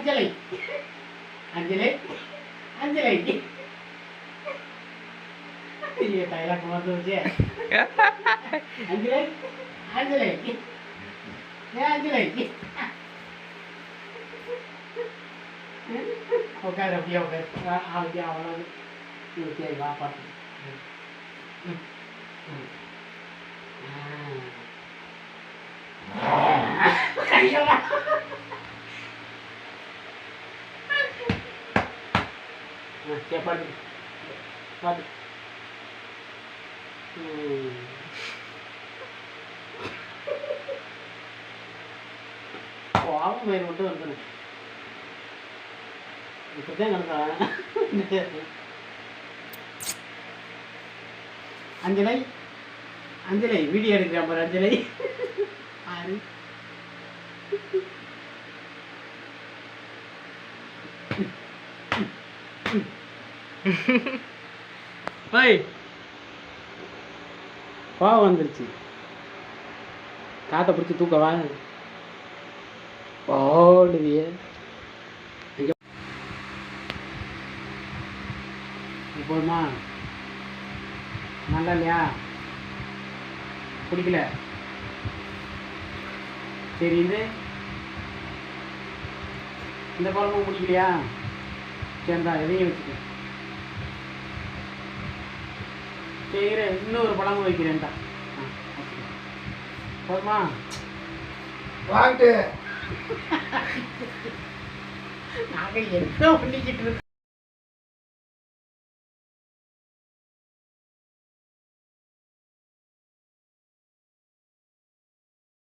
అంజలై అంజలై అంజలై ये डायलॉग मत मुझे अंजलि अंजलि ये अंजलि हो गया रवि हो गया आ गया वाला मुझे वापस हाँ கையோட. ஆ, சரி, பாட்டு பாட்டு ம். கோபம் பயிர் மட்டும் வந்துடும் இப்படிதான் கிடக்குறேன் அஞ்சலை அஞ்சலை வீடியோ எடுக்கிறேன் பாரு அஞ்சலை ஆறு பை. கோவம் வந்துருச்சு. காத்தை பிடிச்சி தூக்கவா ஓடுவிய. போதுமா? நல்லா இல்லையா? பிடிக்கல. சரி இது இந்த குழம்பும் பிடிக்கலையா? சரிடா எதையும் வச்சுக்க. இரு, இன்னொரு குழம்பு வைக்கிறேன்டா. போதுமா? வாங்கிட்டு. நாங்கள் என்ன பண்ணிக்கிட்டு இருக்கோம்.